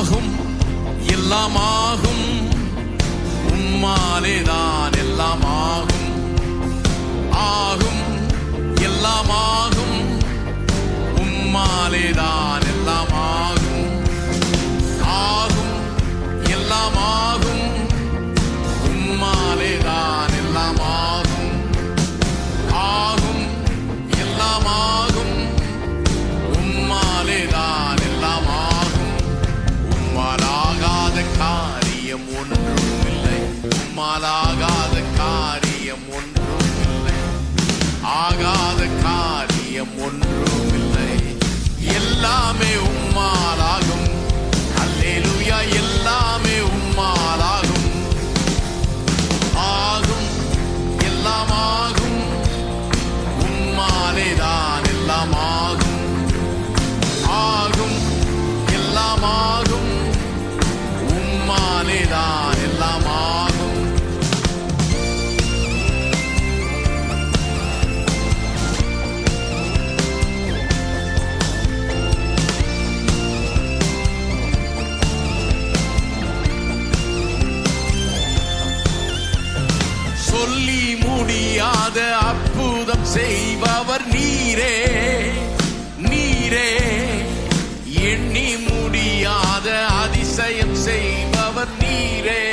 ஆகும் எல்லாம் ஆகும் உம்மாலே தான் எல்லாம் ஆகும் நம்மால் ஆகாத காரியம் ஒன்றும் இல்லை. ஆகாத காரியம் ஒன்று மாறாத அற்புதம் செய்பவர் நீரே நீரே. எண்ணி முடியாத அதிசயம் செய்பவர் நீரே.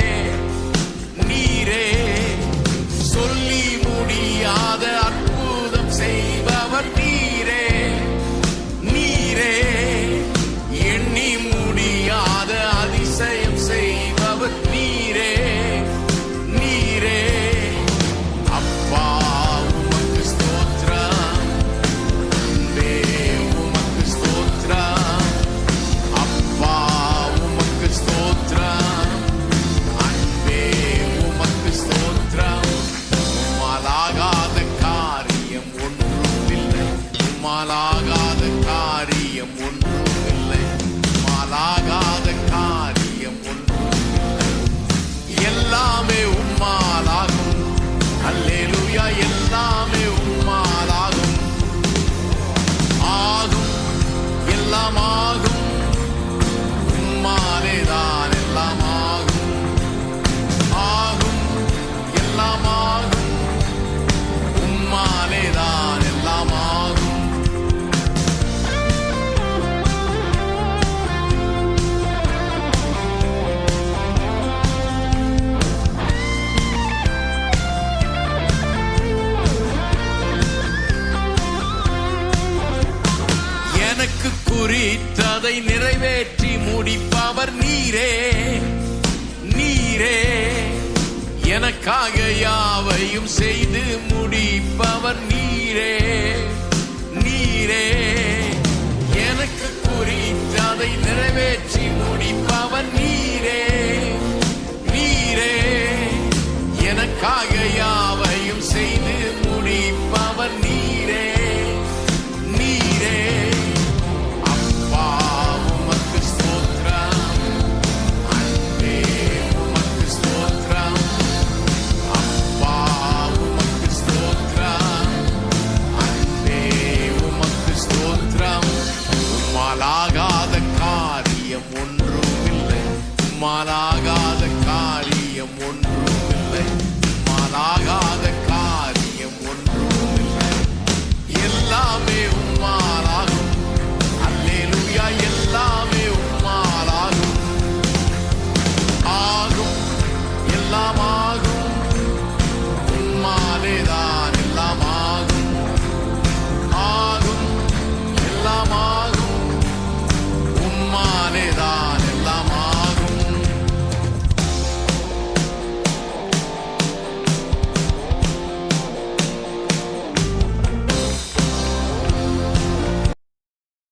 You songs. குறித்ததை நிறைவேற்றி முடிப்பவர் நீரே. நீரே. எனக்காக யாவையும் செய்து முடிப்பவர் நீரே. நீரே. எனக்கு குறித்ததை நிறைவேற்றி முடிப்பவர் நீரே. நீரே. எனக்காக யாவையும் செய்து Mala